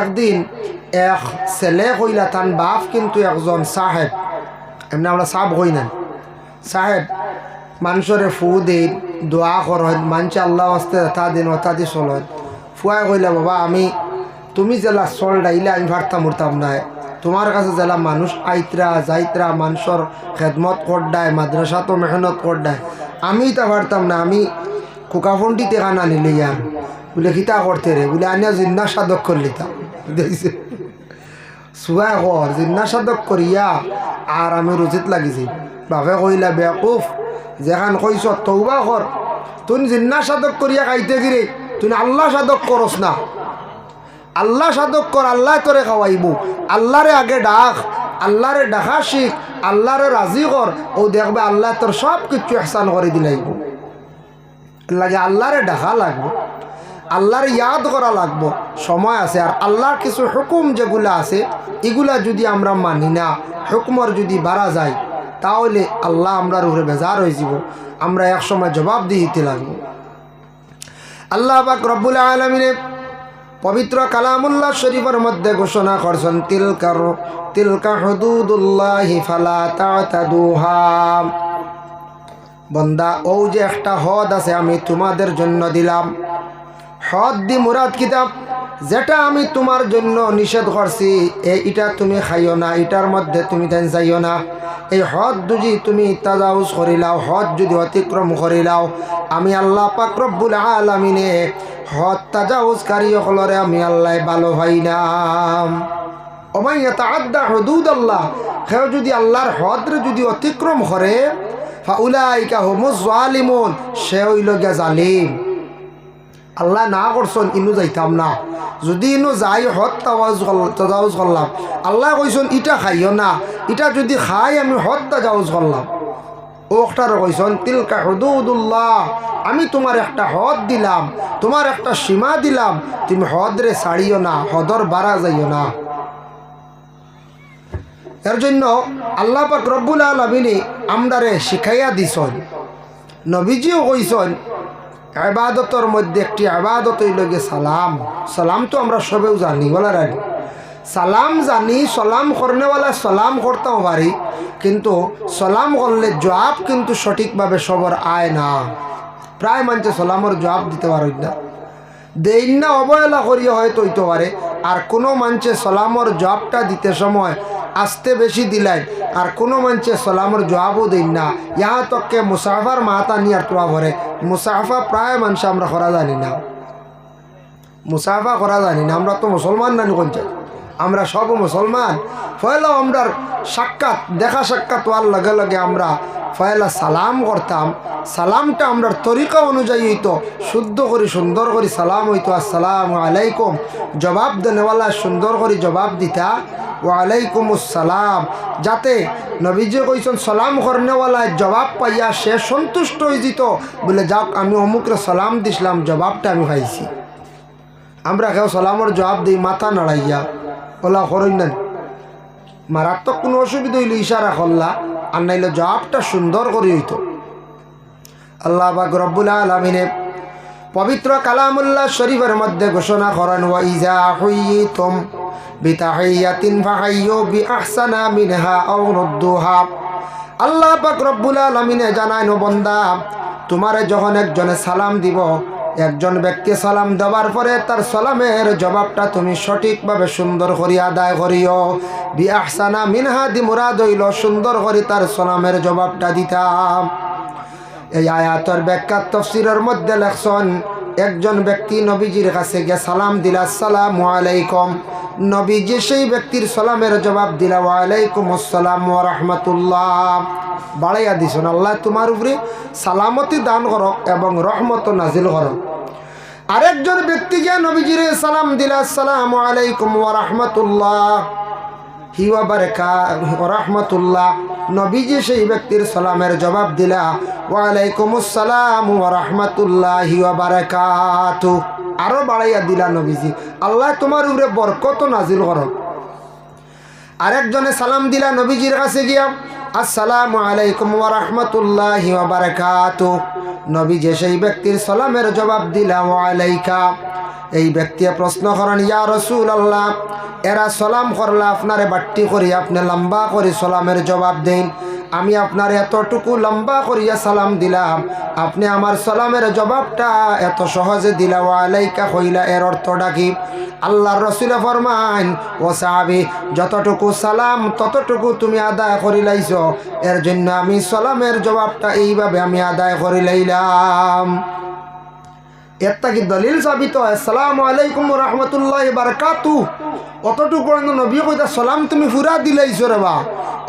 একদিন এক ছেলে কইলা, তান বাপ কিন্তু একজন সাহেব। এমনি আমরা সাহেব হই না সাহেব, মানুষরে ফু দিন দোয়া করেন, মানুষে আল্লাহ আস্তে অথা দিন অথা দি চলেন। ফুয়াই কইলা, বাবা, আমি, তুমি জেলা চল ডাইলে আমি ভারতাম উঠতাম নাই তোমার কাছে জেলা মানুষ আইতরা, যাইতরা, মানুষের খেদমত করডায়, মাদ্রাসা তো মেহনত করডায়। আমি তা পারতাম না, আমি কুকাফন্ডি টেকা না নিলে ইয়ার বলে খিতা করতে রে বলে আনিয়া জিন্না সাধক করলিতাম দেখছে? চুয়াই কর জিন্না সাধক করিয়া আর আমি রুচিত লাগিছি। বাপে কইলা বেকুফ যেখান কইস তৌবা কর তুই জিন্না সাধক করিয়া খাইতে গিরে তুই আল্লাহ সাধক করস না। আল্লাহ সাধক কর আল্লাহ তোরে খাওয়াইব আল্লাহরে আগে ডাক আল্লাহরে ডাকা শিখ আল্লাহরে রাজি কর ও দেখবে আল্লাহ তোর সব কিছু এহসান করে দিলাইব। লাগে আল্লাহরে ডাকা লাগবো। আল্লাহর ইয়াদ করা লাগবো। সময় আছে। আর আল্লাহর কিছু হুকুম যেগুলো আছে, এগুলা যদি আমরা মানি না, হুকুমর যদি বাড়া যায়, তাহলে আল্লাহ আমরার উপরে বেজার হয়ে যাব। আমরা এক সময় জবাব দিতে লাগবো। আল্লাহ পাক রব্বুল আলমিনে পবিত্র কালামুল্লাহ শরীফের মধ্যে ঘোষণা করছেন তিলকার তিলকা হদুদুল্লাহ ফালা বন্দা, ও যে একটা হদ আছে, আমি তোমাদের জন্য দিলাম। হদ দি মুরাদ কিতাব, যেটা আমি তোমার জন্য নিষেধ করছি এটা তুমি খাইও না এটার মধ্যে তুমি তেন চাইও না। এই হদ যদি তুমি তাজাউজ করিলাও হদ যদি অতিক্রম করিলাও আমি আল্লাহ পাক রব্বুল আলমিনে হদ তাজাউজকারী সকলরে আমি আল্লাহ ভালো ভাই নাম অমাইয়া আদা হদুদ আল্লাহ সেও যদি আল্লাহর হদরে যদি অতিক্রম করে, ফাউলাইকা হোমো জালিমুন সে হইল গিয়া জালিম। আল্লাহ না করছন, ইনু যাইতাম না। যদি ইনু যাই, হত তাওয়াজ তাজাউজ করলাম। আল্লাহ কইসন ইটা খাইও না। ইটা যদি খাই, আমি হত তাজাউজ করলাম। ওটার কইসন তিলকা হদুদুল্লাহ, আমি তোমার একটা হদ দিলাম, তোমার একটা সীমা দিলাম। তুমি হদরে ছাড়িও না, হদর বাড়া যাইও না। এর জন্য আল্লাহ পাক রব্বুল আলমিনী আমদারে শিখাইয়া দিছন। নবীজিও কইসন আবাদতর মধ্যে একটি আবাদত লগে সালাম। সালাম তো আমরা সবেও জানি, বলা রানি সালাম জানি, সালাম করনেওয়ালা সালাম করতেও পারি, কিন্তু সালাম করলে জবাব কিন্তু সঠিকভাবে সবর আয় না। প্রায় মানুষে সালামর জবাব দিতে পারেন না। দেইন না অবহেলা করিয়া হয়তো হইতে পারে, আর কোনো মানুষে সালামর জবাবটা দিতে সময় আসতে বেশি দিলাই আর কোনো মানুষে সালামর জবাবও দিন না। ইহা তককে মুসাফার মাতা নিয়ে আর তোয়া ভরে। মুসাফা প্রায় মানুষ আমরা করা জানি না। মুসাফা করা জানি না, আমরা তো মুসলমান নানি কোনছে আমরা সব মুসলমান। ফয়লা আমরার সাক্ষাৎ, দেখা সাক্ষাৎ হওয়ার লগে লগে আমরা ফয়লা সালাম করতাম। সালামটা আমরার তরিকা অনুযায়ী হইতো, শুদ্ধ করি, সুন্দর করি, সালাম হইতো, আসসালাম আলাইকুম। জবাব দেনেওয়ালা সুন্দর করে জবাব দিতা ওয়ালাইকুম আসসালাম যাতে নবীজি কইছেন, সালাম করনেওয়ালায় জবাব পাইয়া সে সন্তুষ্ট হয়ে যেত। বলে, যাক, আমি অমুকরে সালাম দিছিলাম, জবাবটা আমি পাইছি। আমরা কেউ সালামর জবাব দিই, মাথা নাড়াইয়া। ওলা করেন না মারাত্মক কোনো অসুবিধা হইলে ইশারা করলা, আর নাইলে জবাবটা সুন্দর করে হইত। আল্লাহ বাক রব্বুল আলমিনে পবিত্র কালামুল্লাহ শরীফের মধ্যে ঘোষণা করেন ওয়াইজা হুইতুম রুদ্দুহা। আল্লাহ পাক রব্বুল আলামিনে জানায় বন্দা, তোমারে যখন একজনে সালাম দিব একজন ব্যক্তি সালাম দেওয়ার পরে তার সালামের জবাবটা তুমি সঠিকভাবে সুন্দর করি আদায় করিও। বি মিনহা দি মুরাদ হইল সুন্দর করি তার সালামের জবাবটা দিতাম। এই আয়াতর ব্যাখ্যা তফসিরের মধ্যে লেখছন, একজন ব্যক্তি নবীজির কাছে গিয়ে সালাম দিলা সালাম আলাইকুম। নবীজি সেই ব্যক্তির সালামের জবাব দিলা আসসালাম রহমতুল্লাহ। বাড়াইয়া দিছেন, আল্লাহ তোমার উপরে সালামতি দান করো এবং রহমত নাজিল করো। আরেকজন ব্যক্তি গিয়া নবীজির সালাম দিলা সালাম আলাইকুম রহমতুল্লাহ। হিওয়া বারেকা রহমতুল্লাহ। নবীজি সেই ব্যক্তির সালামের জবাব দিলা, ওয়ালাইকুম আসসালাম রহমতুল্লাহ হিওয়া বারেকাতু। আরও বাড়াইয়া দিলা নবীজি। আল্লাহ তোমার উপরে বরকত নাজিল কর আরেকজনে সালাম দিলা নবীজির কাছে গিয়া, আসসালামু আলাইকুম ওয়া রাহমাতুল্লাহি ওয়া বারাকাতু। নবী যে সেই ব্যক্তির সালামের জবাব দিলা, ওয়া আলাইকা। এই ব্যক্তি প্রশ্ন করেন, ইয়া রসুল আল্লাহ এরা সালাম করলে আপনারে বাট্টি করি, আপনি লম্বা করে সালামের জবাব দেন। আমি আপনার এতটুকু লম্বা করিয়া সালাম দিলাম। আপনি আমার সালামের জবাবটা এত সহজে দিলা ওয়ালাইকা হইলা এর অর্থটা কি? আল্লাহর রসুলে ফরমান, ও সাহাবি, যতটুকু সালাম, ততটুকু তুমি আদায় করি লাইছ। এর জন্য আমি সালামের জবাবটা এইভাবে আমি আদায় করি করিলাইলাম এরটা কি দলিল সাবিত আসসালামু আলাইকুম রহমতুল্লাহ বারকাতু অতটুকু নবী কইতা, সালাম তুমি ফুরা দিলাইছ রে বা।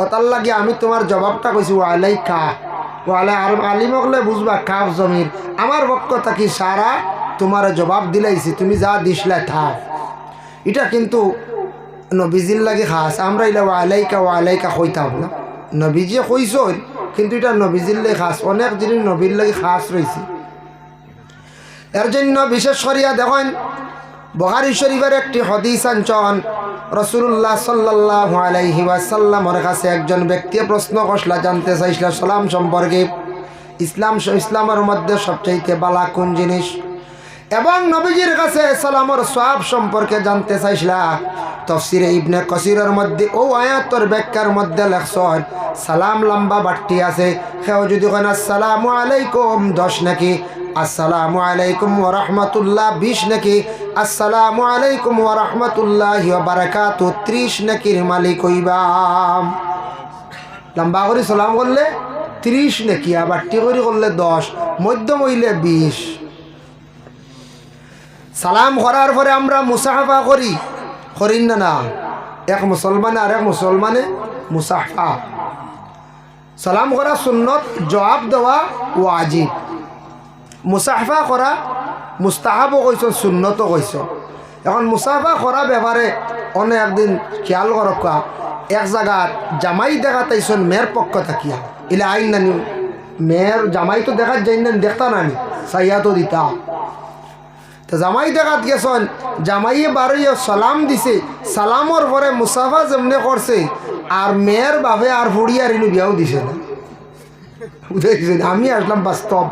অতার লাগে আমি তোমার জবাবটা কইছি ওয়ালাইকা ওয়ালা আর আলিমকলে বুঝবা, কাফ জমির। আমার পক্ষ থাকি, সারা তোমার জবাব দিলাইছি, তুমি যা দিসলা থাক। এটা কিন্তু নবীজির লাগে খাস। আমরা ইলা ওয়ালাইকা ওয়ালাইকা কইতাম না। নবীজি কইসন কিন্তু এটা নবীজির লাগে খাস। অনেক জিনিস নবীর লাগে খাস রয়েছে এর জন্য বিশেষ করিয়া দেখেন বহারি শরীফের একটি হদিস আঞ্চন রসুল্লাহ সাল্লাহ আলাইহি ওয়াসাল্লামর কাছে একজন ব্যক্তি প্রশ্ন কষলা জানতে চাইছিল সালাম সম্পর্কে। ইসলাম ইসলামের মধ্যে সবচাইতে বালা কোন জিনিস? এবং নবীজির কাছে সালামর সব সম্পর্কে জানতে চাইছিলা। তফসিরে ইবনে কসিরের মধ্যে ও আয়াতর ব্যাখ্যার মধ্যে লেখছন, সালাম লম্বা বাট্টি আছে। সেও যদি কেন আসসালামু আলাইকুম দশ নাকি? আসসালামু আলাইকুম ও রহমতুল্লাহ বিশ নাকি? আসসালামু আলাইকুম ও রহমতুল্লাহ বারাকাতু ত্রিশ নাকির মালিক হইবাম লম্বা করে সালাম করলে ত্রিশ নাকি? আর বাট্টি করে করলে দশ। মধ্যম হইলে বিশ। সালাম করার পরে আমরা মুসাফা করি। করিন না না। এক মুসলমানে আর এক মুসলমানে মুসাফা সালাম করা সুন্নত, জবাব দেওয়া ওয়াজিব। মুসাফা করা মুস্তাহাবও কইস সুন্নতও কইস এখন মুসাফা করা ব্যাপারে অনেক একদিন খেয়াল করকা এক জায়গাত জামাই দেখা তাইছন মেয়ের পক্ষ থাকিয়া। ইলে আইন নানি, মেয়ের জামাই তো দেখাত যাই না দেখতা নানি সাইয়া তো দিতা। তো জামাই দেখাত গেছন, জামাইয়ে বারইয়ে সালাম দিছে সালামর পরে মুসাফা যেমনে করছে আর মেয়ের বাপে আর ফুড়িয়ার ইনু বিয়াও দিছে না। বুঝেছেন আমি আসলাম বাস্তব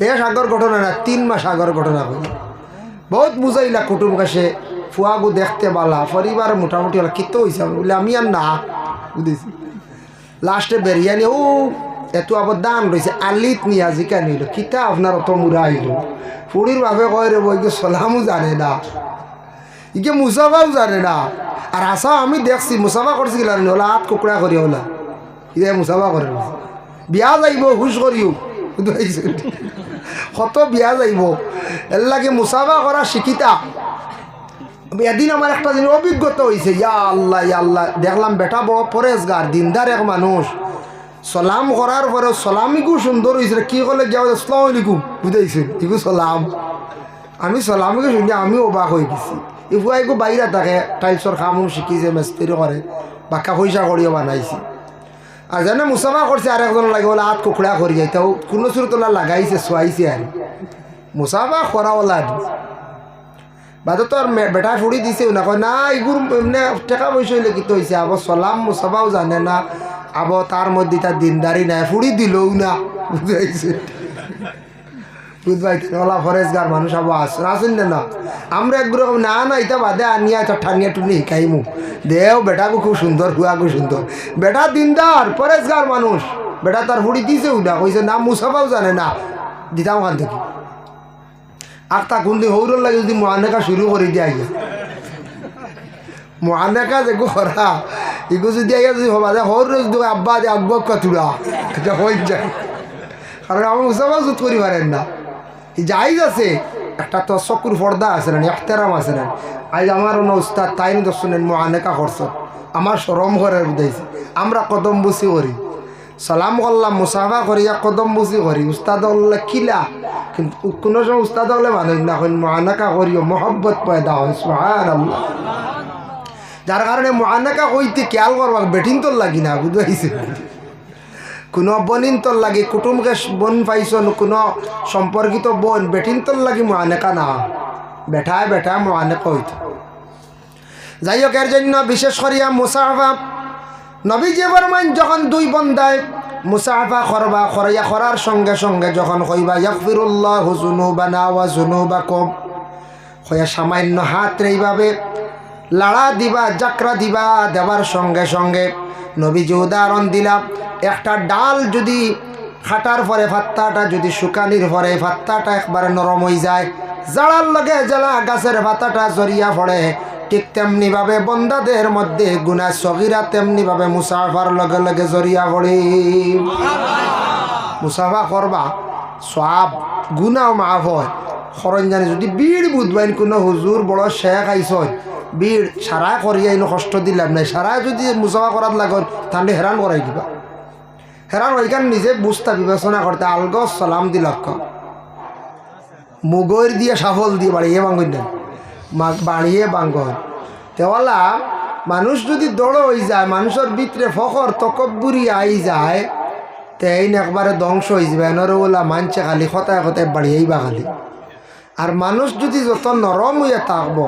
বেশ আগর ঘটনা না, তিন মাস আগর ঘটনা হইল বহুত বুঝাইলা কুটুম কাছে ফুয়াগু দেখতে বালা পরিবার মোটামুটি হলো কিতো হয়েছে বলে, আমি আর না বুঝেছি লাস্টে বেরিয়ানি ও এত আবার দান রয়েছে। আলিত নিয়ে আজিকা নিল। কিতা আপনার অত মুরা আইল ফুড়ির বাপে কয় রে বই সলামও জানে না। ইকে মুসাফাও জানে না। আর আসা আমি দেখছি, মুসাফা করছি গেলা ওলা হাত কুকুরা করি ওলা ইয়ে মুসাফা করে বিয়া যাইব, হুশ করিও। কত বিয়া যাইব। এর লাগে মুসাফা করা শিকিতা। এদিন আমার একটা জিনিস অভিজ্ঞতা হয়েছে ইয়া আল্লাহ ইয়া আল্লাহ। দেখলাম বেটা বড় পরেশগার, দিনদার এক মানুষ। সালাম করার পরে সালামিকু সুন্দর হয়েছিল কি কলে গিয়া আসসালাম আলাইকুম বুঝাইছে। ইগু সালাম। আমি সালামিকে শুনি, আমি অবাক হয়ে গেছি। ইফুয়াইকু বাইরে থাকে টাইলসর কামও শিকিছে মেস্ত্রি করে বাক্কা পয়সা করিও বানাইছি। আর জানে মুসাফা করছে আর একজন লাগে বলে হাত কুকুরা করি যাই তাও কোনো সুরতলা লাগাইছে শোয়াইছে আর মুসাফা করাওলা বাদে তো আর বেটা ফুড়ি দিছে না কয় না এগুর এমনি টাকা পয়সা হইলে কি তো হয়েছে আবার সলাম মুসাফাও জানে না আবার তার মধ্যে তার দিনদারি নাই, ফুড়ি দিলও না। বুঝাইছে? বুঝবাই ওলা ফরেজগার মানুষ আবার আসুন আসুন না? আমরা একরকম না না এটা বাদে আনিয়া এটা ঠানিয়া টুনি শিকাইমু দেও, বেটাকে খুব সুন্দর, হুয়াকে সুন্দর। বেটা দিনদার, ফরেজগার মানুষ। বেটা তার ফুড়ি দিছে উঠা কইছে, না, মুসাফাও জানে না। দিতাম ওখান থেকে। আর তা কোনদিন লাগে যদি মহানেকা শুরু করে দিয়ে মহানেকা যে করা এগো যদি আইয়া যদি হবা যে হৌর যদি আব্বা যে আব্বা কাতুরা এটা হয়ে যায়। কারণ আমার মুসাফা জুত করি পারেন না। যাইজ আছে, একটা তো চকুর পর্দা আছে না এখতেরাম আছে না। আজ আমার অন্য উস্তাদ, তাই দর্শনের মহানেকা করছ আমার সরম করে বুঝাইছে আমরা কদম বুসি করি। সালাম করলাম, মুসাফা করিয়া কদম বুসি করি। উস্তাদ হলে কিলা কিন্তু কোনো সময় উস্তাদ হলে মানুষ না হয় মহানাকা করিও, মহব্বত পয়দা হয় সুহান আল্লাহ যার কারণে মহানাকা কইতে খেয়াল করবা বেটিং তোর লাগি না, বুঝাইছে। কোনো বনিন তোর লাগি কুটুমকে বোন পাইছন, কোনো সম্পর্কিত বোন বেটিন তোর লাগি মহানেকা না। বেঠায় বেঠায় মহানেকা হইত যাই হোক এর জন্য বিশেষ করিয়া মুসাফা, নবীজি বরমান যখন দুই বন্দায় মুসাফা করবা, করাইয়া করার সঙ্গে সঙ্গে যখন কইবা ইয়াকফিরুল্লাহ জুনুবানা ওয়া জুনুবাকুম হইয়া সামান্য হাত এইভাবে লাড়া দিবা যাকরা দিবা দেওয়ার সঙ্গে সঙ্গে। নবীজি উদাহরণ দিলাম, একটা ডাল যদি খাটার পরে ফাত্তাটা যদি শুকানির পরে ফাত্তাটা একবারে নরম হয়ে যায় জাড়ার লগে জ্বালা গাছের পাতাটা জড়িয়া পড়ে, ঠিক তেমনিভাবে বন্দাদের মধ্যে গুনা সগিরা তেমনিভাবে মুসাফার লগে লগে জড়িয়া পড়ে। মুসাফা করবা, সব গুনাও মাফ হয়। সরঞ্জানি যদি বিড় বুধবাইন কোনো হুজুর বড় শেখ আইসন বিড় সারা করিয়া এনে কষ্ট দিলাম নাই। সারা যদি মুসাফা করার লাগন, তাহলে হেরান করাই দিবা। হেরান ওইখান নিজে বুঝতা বিবেচনা করতে আলগ সালাম দিলক মুগর দিয়ে সাফল দিয়ে বাড়িয়ে বাঙ্গন না বাড়িয়ে বাঙ্গন তেওয়ালা মানুষ যদি দড় হয়ে যায় মানুষের ভিতরে ফখর তকব্বুরি আই যায় তেইন একবারে ধ্বংস হয়ে যাবে। এনরে ওলা মানছে খালি খতায় খতায় বাড়িয়েই বা খালি আর মানুষ যদি যত নরম হইয়া থাকব,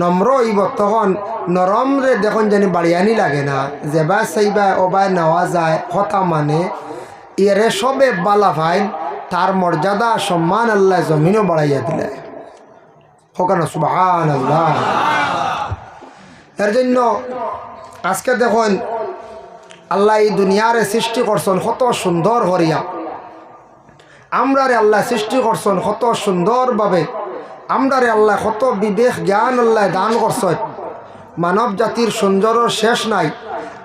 নম্র হইব, তখন নরম রে দেখুন জানি বাড়িয়ানি লাগে না। যেবা সেইবা ওবায় নেওয়া যায়, কথা মানে। এরে সবে বালা ফাইন তার মর্যাদা, সম্মান আল্লাহ জমিনও বাড়াইয়া দিলে। হোকান সুবাহান আল্লাহ এর জন্য আজকে দেখুন, আল্লাহ এই দুনিয়ারে সৃষ্টি করছেন, কত সুন্দর হরিয়া। আমরারে আল্লাহ সৃষ্টি করছেন কত সুন্দরভাবে। আমরারে আল্লাহ কত বিবেক, জ্ঞান আল্লাহ দান করছেন। মানব জাতির সুন্দরর শেষ নাই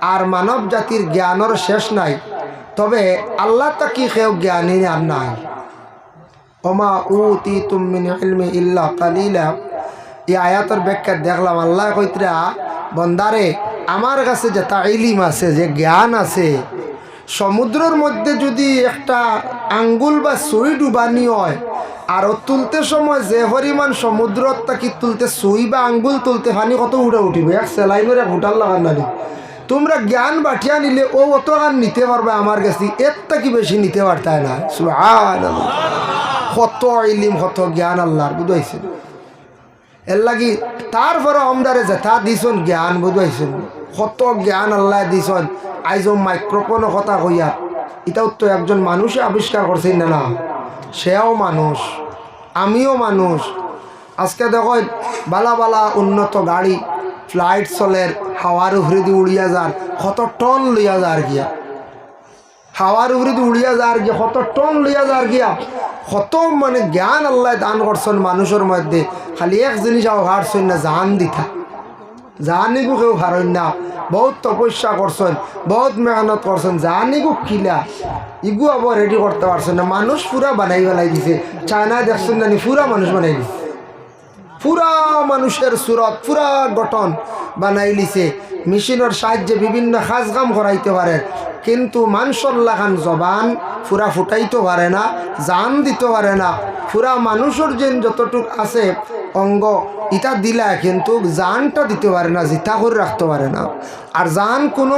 আর মানব জাতির জ্ঞানর শেষ নাই। তবে আল্লাহ তাকি কেউ জ্ঞানী আর নাই? ওমা উতি তুমিন ইলমি ইল্লা কালিলা। এই আয়াতর ব্যাখ্যা দেখলাম, আল্লাহ কইতরা, বন্দারে, আমার কাছে যে তা ইলিম আছে, যে জ্ঞান আছে, সমুদ্রের মধ্যে যদি একটা আঙ্গুল বা সুই ডুবানি হয়। আর তুলতে সময় যে পরিমাণ সমুদ্রত তাকি তুলতে সুই বা আঙ্গুল তুলতে পানি কত উঠে উঠিব? এক সেলাইনের এক হুটার লাগান নানি তোমরা জ্ঞান বাঠিয়া নিলে ও অত গান নিতে পারবে আমার কাছে এর কি বেশি নিতে পারতায় না। কত ইলিম কত জ্ঞান আল্লাহর বুঝাইছে এর লাগি তারপরে আমদারে যেথা দিছন জ্ঞান বুঝাইছেন কত জ্ঞান আল্লাহ দিছন। আইজ মাইক্রোফোনও কথা কইয়া এটাও তো একজন মানুষে আবিষ্কার করছেন না না সেও মানুষ, আমিও মানুষ। আজকে দেখো, বালা বালা উন্নত গাড়ি, ফ্লাইট চলের হাওয়ার উপরে উড়িয়া যার, কত টন লইয়া যার গিয়া। হাওয়ার উপরে উড়িয়া যার গিয়া, কত টন লইয়া যার গিয়া। কত মানে জ্ঞান আল্লাহ দান করছেন মানুষের মধ্যে। খালি এক জিনিস আবার হারছেন না জান দিথা জানিগু কেউ হারেন না। বহুত তপস্যা করছেন, বহুত মেহনত করছেন জানিগু কিলা ইগু আবার রেডি করতে পারছেন না। মানুষ পুরা বানাই বানাই দিছে। চায়না দেখছেন জানি পুরা মানুষ বানাই দিছে। পুরা মানুষের সুরত, পুরা গঠন বানাই লিছে। মেশিনের সাহায্যে বিভিন্ন কাজ কাম করাইতে পারে, কিন্তু মানুষের লাগান জবান পুরা ফুটাইতে পারে না, জান দিতে পারে না। পুরা মানুষের যেন যতটুক আছে, অঙ্গ ইটা দিলা, কিন্তু জানটা দিতে পারে না, জিতা করে রাখতে পারে না। আর জান কোনো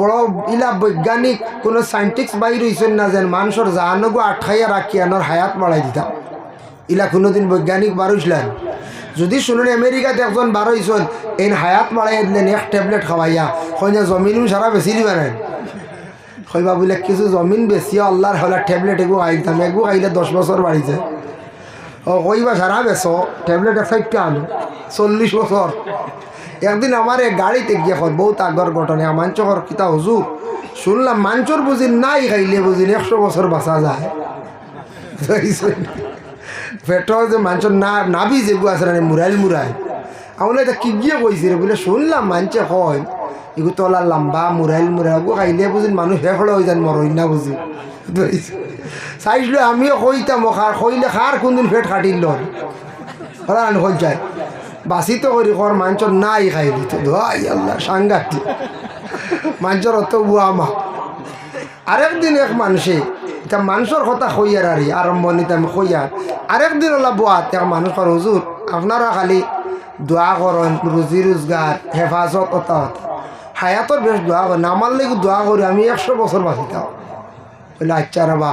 বড় ইলা বৈজ্ঞানিক, কোনো সাইন্টিস্ট বাইর হয়েছেন না যেন মানুষের জানগো আটকাইয়া রাখি আনোর হায়াত বাড়াই দিতাম। ইলা কোনোদিন বৈজ্ঞানিক বারুইছিলেন? যদি শুনুন আমেরিকাতে একজন বারোইছেন এই হায়াত বাড়াইয়া দিলেন এক ট্যাবলেট খাওয়াইয়া কইনা জমিন সারা বেশি দিবেন কইবা বলে, কিছু জমিন বেশি আল্লাহর হলে ট্যাবলেট এগু খাইতাম এগু খাইলে দশ বছর বাড়িছে ও কইবা সারা বেছো ট্যাবলেট একটা আনো? চল্লিশ বছর একদিন আমার এই গাড়িতে গিয়ে কর বহুত আগর ঘটনা আমার চকর কিতা হুজুর শুনলাম মাঞ্চর বুঝি নাই খাইলে বুঝিন একশো বছর বাঁচা যায়। পেটর যে মানুষের না নাবি যেগু আছে না, মুরাইল মুরাই আমার এটা কি গিয়ে কইছি রে বলে, শুনলাম মানছে হয় এগু তলা লম্বা, মুরাইল মুরাই গো খাইলে বুঝিন মানুষ হেফড়ে হয়ে যান, মরই না বুঝি। চাইছিলো আমিও কইতাম খার কইলে খার কোনদিন ফেট কাটিল হরান হয়ে যায় বাসি তো করি কর নাই খাই দিত ধোয়াই আল্লাহ সাংঘাতি মাঞ্চর অত বুয়া মা আরেকদিন এক মানুষে এটা মানুষের কথা কইয়ার আর আরম্ভণিতে আমি কইয়ার আরেকদিন ওলা বোয়াত এক মানুষ কর হুজুর আপনারা খালি দোয়া করেন রুজি রোজগার হেফাজত অতা হায়াতর বেশ দোয়া করেন আমার লেগে দোয়া করি আমি একশো বছর বাঁচিতাম বলে আচ্ছা রাবা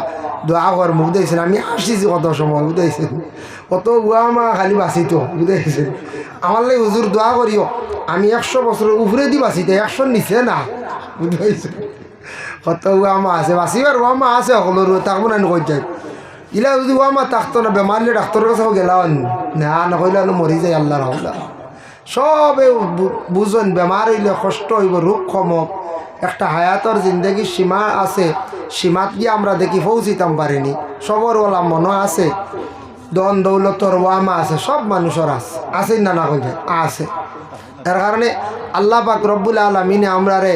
দোয়া কর মুখ দিয়েছেন আমি আসিছি কত সময় বুঝাইছেন কত বুয়া মা, খালি বাঁচিত বুঝাইছেন আমার লাগে হুজুর দোয়া করিও আমি একশো বছরের উপরে দি বাঁচিতে একশো নিচে না বুঝাইছেন কত বুয়া মা আছে? বাঁচিবার বুয়া মা আছে সকলের তাক মানে কই যায় ইলা যদি ওয়ামা থাকতো না বেমারলে ডাক্তারের কাছে গেলাম না না হইলে আলো মরি যায় আল্লাহর হাওলা সবে বুঝন বেমার হইলে কষ্ট হইব রোগ কমক একটা হায়াতর জিন্দগির সীমা আছে। সীমাত গিয়ে আমরা দেখি পৌঁছিতাম পারিনি সবর ওলা মনে আছে। দন দৌলতর ওয়ামা আছে সব মানুষের আছে। আছে না না কইবে আছে। এর কারণে আল্লাহ পাক রব্বুল আলমিনে আমরা রে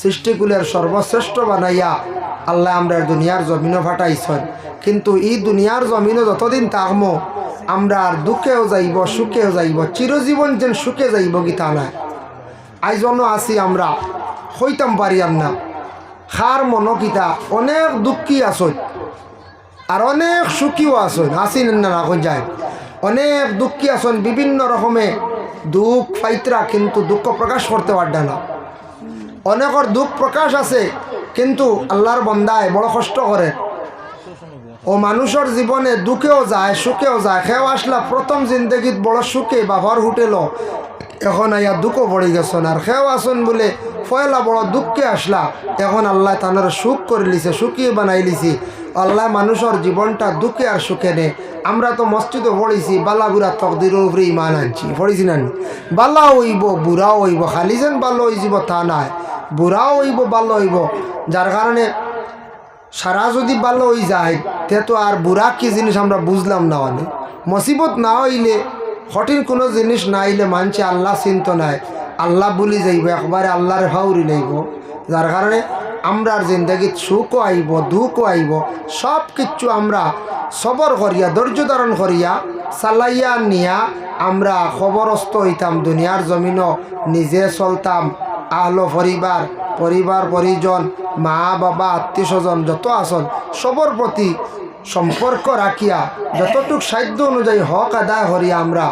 সৃষ্টিকুলের সর্বশ্রেষ্ঠ বানাইয়া আল্লাহ আমরা দুনিয়ার জমিনও ফাটাইছেন। কিন্তু এই দুনিয়ার জমিনও যতদিন থাকমো আমরা আর দুঃখেও যাইব, সুখেও যাইব, চিরজীবন যেন সুখে যাইব গীতা নাই আইজনও আছি আমরা, হইতাম পারিয়াম না। খার মনকিতা অনেক দুঃখী আসন আর অনেক সুখীও আসন আসিন না এখন যায় অনেক দুঃখী আসন বিভিন্ন রকমে দুঃখ, ফাইতরা কিন্তু দুঃখ প্রকাশ করতে পারবে না। অনেকের দুঃখ প্রকাশ আছে, কিন্তু আল্লাহর বন্দায় বড় কষ্ট করে। ও মানুষের জীবনে দুঃখেও যায়, সুখেও যায়। খেও আসলা প্রথম জিন্দগিত বড় সুখে বাবার হোটেল। এখন আইয়া দুঃখ পড়ে গেছেন আর খেও আসুন বলে ফয়লা বড় দুঃখে আসলা। এখন আল্লাহ তানার সুখ করে লিছে সুখিয়ে বানাই লিছি। আল্লাহ মানুষের জীবনটা দুঃখে আর সুখে নে আমরা তো মসজিদে পড়েছি, বালা বুড়া তকদির উপরে ইমান আনছি। পড়েছি না বালা হইব বুড়াও হইব, খালি যেন হয়ে যাব তা নাই। বুড়াও হইব, বাল্য হইব। যার কারণে সারা যদি বাল্য হয়ে যায় তে তো আর বুড়া কি জিনিস আমরা বুঝলাম না অনেক মুসিবত না হইলে, কঠিন কোনো জিনিস না হইলে মানছে আল্লাহ চিন্ত নাই। আল্লাহ বলি যাইব একবারে আল্লাহর হাউরি নেইব যার কারণে আমরার জিন্দগিত সুখও আইব, দুঃখও আইব। সব কিছু আমরা সবর করিয়া, ধৈর্য ধারণ করিয়া চালাইয়া নিয়া আমরা খবরস্থ হইতাম, দুনিয়ার জমিনও নিজে চলতাম। আহলো পরিবার পরিবার, পরিজন, মা, বাবা আত্মীয় স্বজন যত আসন সবর প্রতি সম্পর্ক রাখিয়া যতটুক সাধ্য অনুযায়ী হক আদায় করিয়া আমরা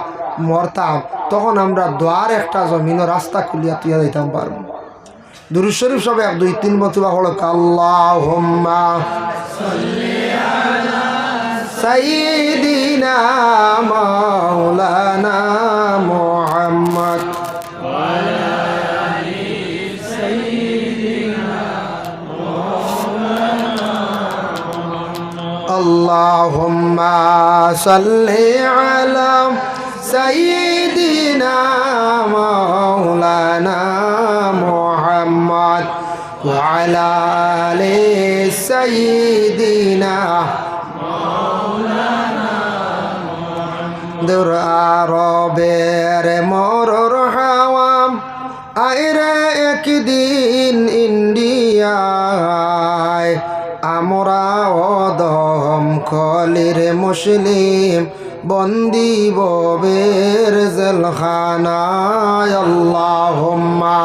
মরতাম, তখন আমরা দ্বার একটা জমিন রাস্তা খুলিয়া তুইয়া দিতাম পারব। দুরুজ শরীফ সব এক দুই তিন বছর হলো আল্লাহ সাইদিনা মাওলানা মোহাম্মদ اللهم صل على سيدنا مولانا محمد وعلى آل سيدنا দূর আরবের মরর হাওয়াম আইরে একদিন ইন্ডিয়ায় আমরা অদম খলির মুসলিম বন্দি ববের জেলখানায় আল্লাহুম্মা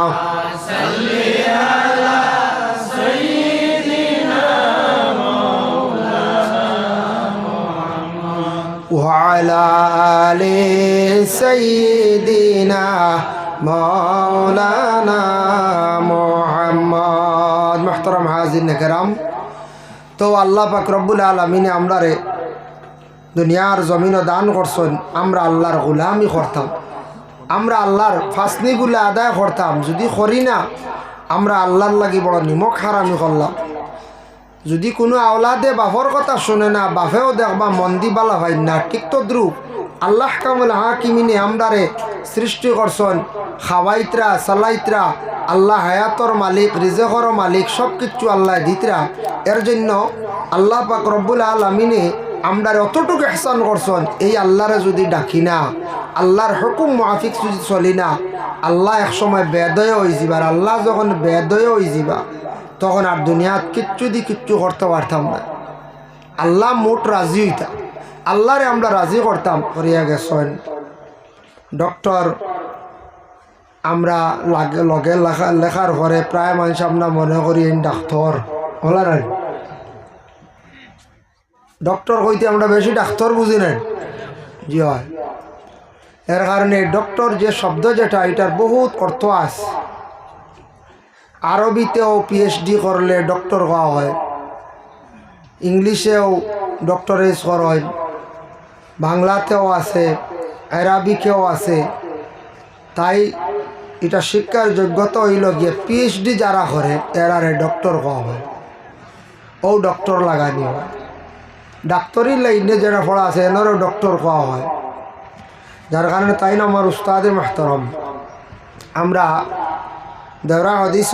وعلى آل سيدنا مولانا محمد محترم হাজির কেরাম তো আল্লাহ পাক রব্বুল আলমিনে আমরা রে দুনিয়ার জমিনও দান করছেন আমরা আল্লাহর গোলামি করতাম আমরা আল্লাহর ফাসনিগুলো আদায় করতাম যদি করি না আমরা আল্লাহর লাগি বড় নিমক হারামি করলাম যদি কোনো আওলাদে বাপর কথা শুনে না, বাপেও দেখবা মন্দি বালা ভাই না। ঠিক তো দ্রুপ আল্লাহ কামল হাকিমিনে আমদারে সৃষ্টি করছেন খাওয়াইতরা সালাইতরা আল্লাহ হায়াতর মালিক রিজেকর মালিক সব কিছু আল্লাহ দিতরা এর জন্য আল্লাহ পাক রব্বুল আলমিনে আমদার অতটুকু এহসান করছেন এই আল্লাহরে যদি ডাকি না আল্লাহর হুকুম মাফিক যদি চলি না, আল্লাহ একসময় বেদয় হয়ে যাবার আল্লাহ যখন বেদয় হয়ে যাবা। তখন আর দুনিয়াত কিচ্ছু দি কিচ্ছু করতে পারতাম না। আল্লাহ মোট রাজি হইতাম আল্লাহরে আমরা রাজি করতাম, করিয়া গেছেন। ডক্টর, আমরা লাগে লগে লেখা লেখার পরে প্রায় মানুষ আমরা মনে করি ডাক্তার। নাই? ডক্টর কইতে আমরা বেশি ডাক্তার বুঝি নাই। জি হয়। এর কারণে ডক্টর যে শব্দ যেটা, এটার বহুত অর্থ আছে। আরবিতেও পিএইচডি করলে ডক্টর হওয়া হয়, ইংলিশেও ডক্টরেজ করা হয়, বাংলাতেও আছে, আরবিকেও আছে। তাই এটা শিক্ষার যোগ্যতা হইল গিয়ে পিএইচডি যারা করে, এরারে ডক্টর হওয়া হয়। ও ডক্টর লাগানি হয়। ডাক্তারি লাইনে যারা পড়া আছে, এনারও ডক্টর খাওয়া হয়। যার কারণে তাই না আমার উস্তাদে মাহতরম। আমরা দেওরা হদিস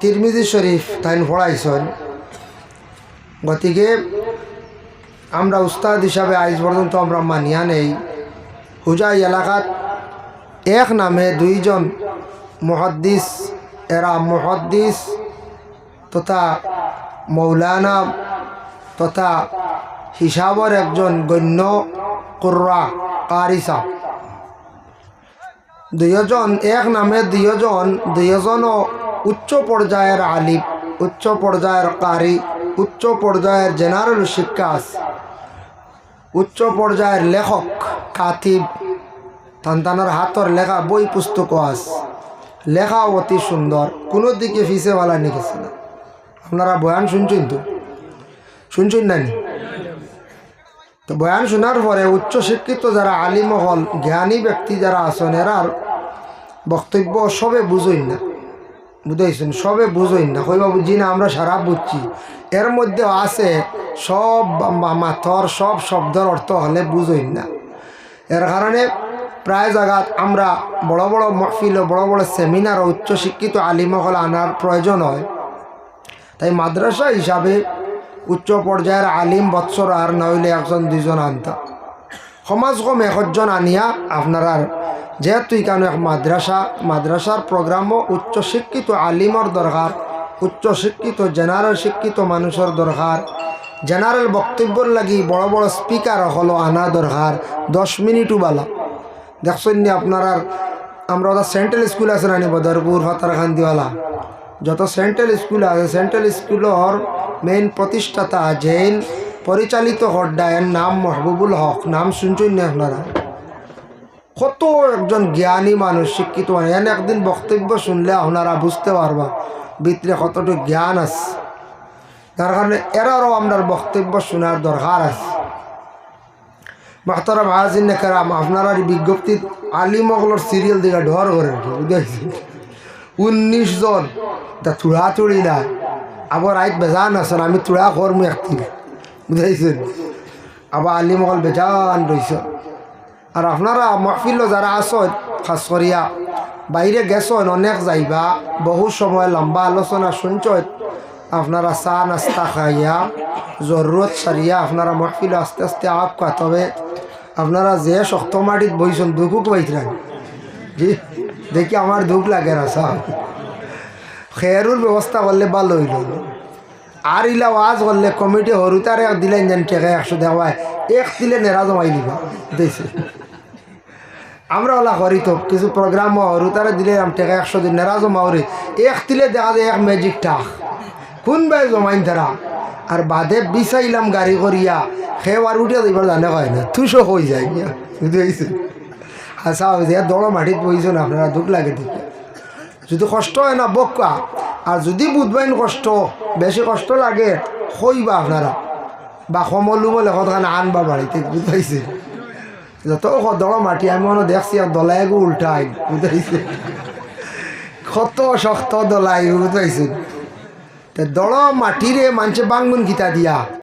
তিরমিজি শরীফ তাইন পড়াইছেন। গতিকে আমরা উস্তাদ হিসাবে আজ পর্যন্ত আমরা মানিয়া নেই। হুজাই এলাকাত এক নামে দুইজন মহাদ্দিস, এরা মহাদ্দিস তথা মৌলানা তথা হিসাবর একজন গণ্য কুর্রা কারিসা। দুইজন এক নামে দুইজন, দুইজনও উচ্চ পর্যায়ের আলিম, উচ্চ পর্যায়ের কারি, উচ্চ পর্যায়ের জেনারেল শিক্ষা আছে উচ্চ পর্যায়ের লেখক, কাতিব তান্তানার হাতর লেখা, বই পুস্তকও আছে লেখা অতি সুন্দর, কোনো দিকে ফিসে ভালা নিকেছে না। আপনারা বয়ান শুনছেন তো? শুনছেন না নি? তো বয়ান শোনার পরে উচ্চ শিক্ষিত যারা আলিম হল, জ্ঞানী ব্যক্তি যারা আছেন এরার বক্তব্য সবে বুঝইন না। বুঝাইছেন? সবে বুঝইন না। কইবা, বুঝি না, আমরা সারা বুঝছি। এর মধ্যে আছে সব মাথর সব শব্দের অর্থ হলে বুঝইন না। এর কারণে প্রায় জায়গাত আমরা বড় বড় মহফিল বড় বড় সেমিনার উচ্চশিক্ষিত আলিমহল আনার প্রয়োজন হয়। তাই মাদ্রাসা হিসাবে উচ্চ পর্যায়ের আলিম বৎসর আর নইলে একজন দুজন আনতা সমাজ কম একজন আনিয়া আপনারা যেহেতু এখানে এক মাদ্রাসা মাদ্রাসার প্রোগ্রামও উচ্চ শিক্ষিত আলিমর দরকার উচ্চ শিক্ষিত জেনারেল শিক্ষিত মানুষের দরকার জেনারেল বক্তব্যর লাগি বড় বড় স্পিকার হলো আনা দরকার দশ মিনিটও বালা। দেখছেন নি আপনার আমরা ওটা সেন্ট্রাল স্কুল আছে নানি বদরপুর ফাতারখান্দিওয়ালা যত সেন্ট্রাল স্কুল আছে সেন্ট্রাল স্কুলের মেইন প্রতিষ্ঠাতা জৈন পরিচালিত হড্ডায়ের নাম মাহবুবুল হক। নাম শুনছেন না আপনারা? কত একজন জ্ঞানী মানুষ, শিক্ষিত এনে একদিন বক্তব্য শুনলে আপনারা বুঝতে পারবা ভিতরে কতটুকু জ্ঞান আছে। তার কারণে এরারও আপনার বক্তব্য শোনার দরকার আছে। মাহতারা মাহাজিন নেকারাম আপনারা এই বিজ্ঞপ্তিত আলিমগলর সিরিয়াল দিকে ঢর করে উনিশ জন, তা চুড়ি না। আবার আইত বেজান আছেন আমি চূড়া করমু একটি। বুঝাইছেন? আবার আলিমগল বেজান রইছ আর আপনারা মহফিল যারা আসন খাস করিয়া বাইরে গেছেন, অনেক যাইবা, বহু সময় লম্বা আলোচনা শুনছেন, আপনারা চা নাস্তা খাইয়া জরুরত সারিয়া আপনারা মহফিল আস্তে আস্তে আপ কা তবে আপনারা যে শক্ত মাটিত বইছেন দুঃখ পাইছিলেন জি দেখি আমার দুঃখ লাগে না সব খেয়ারুর ব্যবস্থা করলে ভালো হইল। আর ইলা ওয়াজ করলে কমিটি হরুতারে দিলেন যেন টেকা একশো দেওয়ায় এক দিলে নেরা জমাই দিবা দিয়েছে আমরা ওলা করি তো, কিছু প্রোগ্রাম হরুতারে দিলে টেকা একশো দিন নেরা জমা হরি এক দিলে দেখা যায় এক ম্যাজিক টাক। কোন বাই জমাইন তারা আর বাদে বিচাইলাম গাড়ি করিয়া খেয়ে আর উঠিয়া দিবার জানে হয় না তুষো হয়ে যায় বুঝতে হয়ে যায় দড় মাটিত বইছেন, আপনারা দুঃখ লাগে দেখে যদি কষ্ট হয় না বকা আর যদি বুধবাইন কষ্ট, বেশি কষ্ট লাগে হইবা আপনারা। বা সমলু বলে কতখানে আনবা বাড়িতে, বুঝাইছে। যত দড় মাটি, আমি মনে দেখছি আর দলাই গো উল্টাই, বুঝাইছে। কত শক্ত দলাই বুঝাইছে। দড় মাটিরে মানুষে বাঙ্গুন গীতা দিয়া।